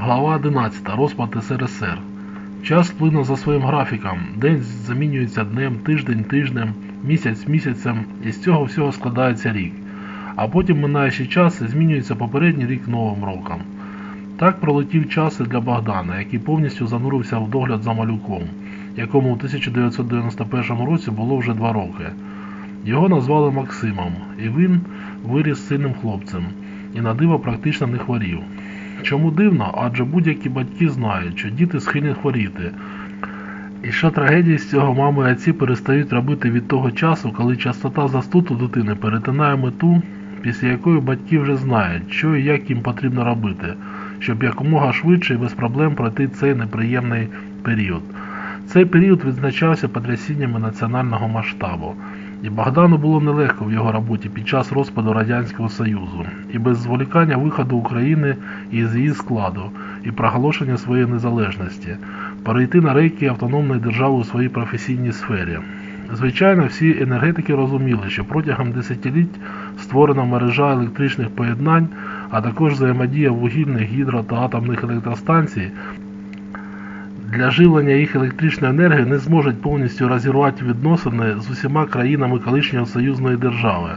Глава 11. Розпад СРСР. Час вплинув за своїм графіком. День замінюється днем, тиждень тижнем, місяць місяцем, і з цього всього складається рік. А потім минає ще час і змінюється попередній рік новим роком. Так пролетів час і для Богдана, який повністю занурився в догляд за малюком, якому у 1991 році було вже два роки. Його назвали Максимом, і він виріс сильним хлопцем, і на диво практично не хворів. Чому дивно? Адже будь-які батьки знають, що діти схильні хворіти. І що трагедії з цього мами і отці перестають робити від того часу, коли частота застуду дитини перетинає мету, після якої батьки вже знають, що і як їм потрібно робити, щоб якомога швидше і без проблем пройти цей неприємний період. Цей період відзначався потрясіннями національного масштабу. І Богдану було нелегко в його роботі під час розпаду Радянського Союзу і без зволікання виходу України із її складу і проголошення своєї незалежності, перейти на рейки автономної держави у своїй професійній сфері. Звичайно, всі енергетики розуміли, що протягом десятиліть створена мережа електричних поєднань, а також взаємодія вугільних, гідро та атомних електростанцій для живлення їх електричної енергії не зможуть повністю розірвати відносини з усіма країнами колишньої союзної держави.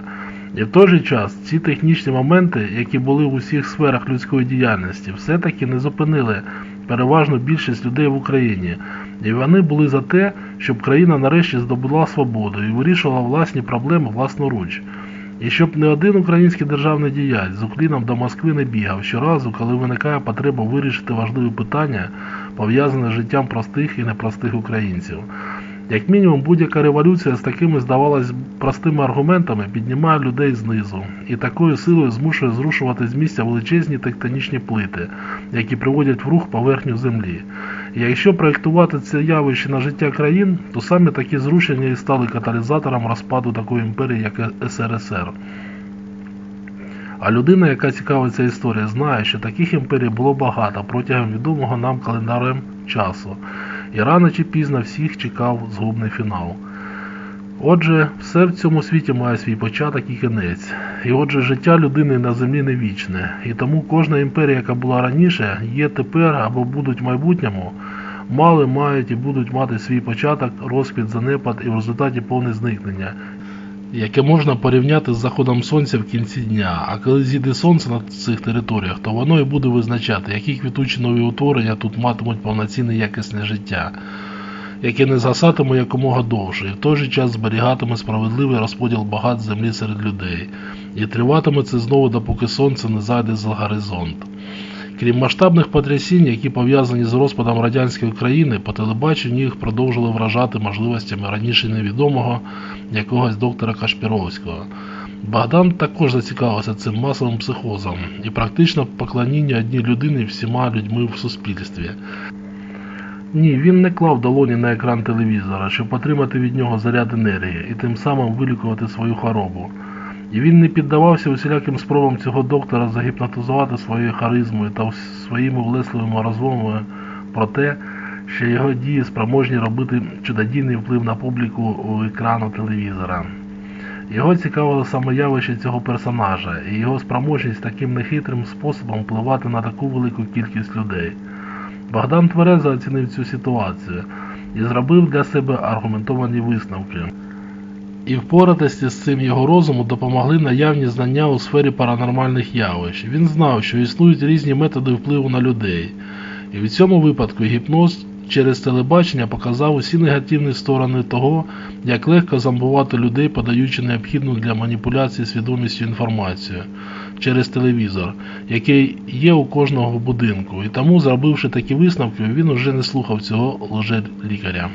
І в той же час ці технічні моменти, які були в усіх сферах людської діяльності, все-таки не зупинили переважну більшість людей в Україні. І вони були за те, щоб країна нарешті здобула свободу і вирішувала власні проблеми власноруч. І щоб не один український державний діяч з укліном до Москви не бігав щоразу, коли виникає потреба вирішити важливі питання, пов'язане з життям простих і непростих українців. Як мінімум, будь-яка революція з такими, здавалось, простими аргументами піднімає людей знизу і такою силою змушує зрушувати з місця величезні тектонічні плити, які приводять в рух поверхню землі. Якщо проєктувати це явище на життя країн, то саме такі зрушення і стали каталізатором розпаду такої імперії, як СРСР. А людина, яка цікавиться історією, знає, що таких імперій було багато протягом відомого нам календарем часу, і рано чи пізно всіх чекав згубний фінал. Отже, все в цьому світі має свій початок і кінець. І отже, життя людини на землі не вічне. І тому кожна імперія, яка була раніше, є тепер або будуть в майбутньому, мали, мають і будуть мати свій початок, розквіт, занепад і в результаті повне зникнення, яке можна порівняти з заходом сонця в кінці дня. А коли зійде сонце на цих територіях, то воно і буде визначати, які квітучі нові утворення тут матимуть повноцінне якісне життя яке не згасатиме якомога довше, і в той же час зберігатиме справедливий розподіл багат землі серед людей, і триватиме це знову, допоки сонце не зайде за горизонт. Крім масштабних потрясінь, які пов'язані з розпадом радянської країни, по телебаченню їх продовжили вражати можливостями раніше невідомого якогось доктора Кашпіровського. Богдан також зацікавився цим масовим психозом і практично поклоніння одній людині всіма людьми в суспільстві. Ні, він не клав долоні на екран телевізора, щоб отримати від нього заряд енергії і тим самим вилікувати свою хворобу. І він не піддавався усіляким спробам цього доктора загіпнотизувати своєю харизмою та своїми влесливими розмовами про те, що його дії спроможні робити чудодійний вплив на публіку у екрану телевізора. Його цікавило саме явище цього персонажа і його спроможність таким нехитрим способом впливати на таку велику кількість людей. Богдан тверезо оцінив цю ситуацію і зробив для себе аргументовані висновки. І впоратися з цим його розуму допомогли наявні знання у сфері паранормальних явищ. Він знав, що існують різні методи впливу на людей. І в цьому випадку гіпноз через телебачення показав усі негативні сторони того, як легко зомбувати людей, подаючи необхідну для маніпуляції свідомістю інформацію через телевізор, який є у кожного будинку. І тому, зробивши такі висновки, він уже не слухав цього лже-лікаря.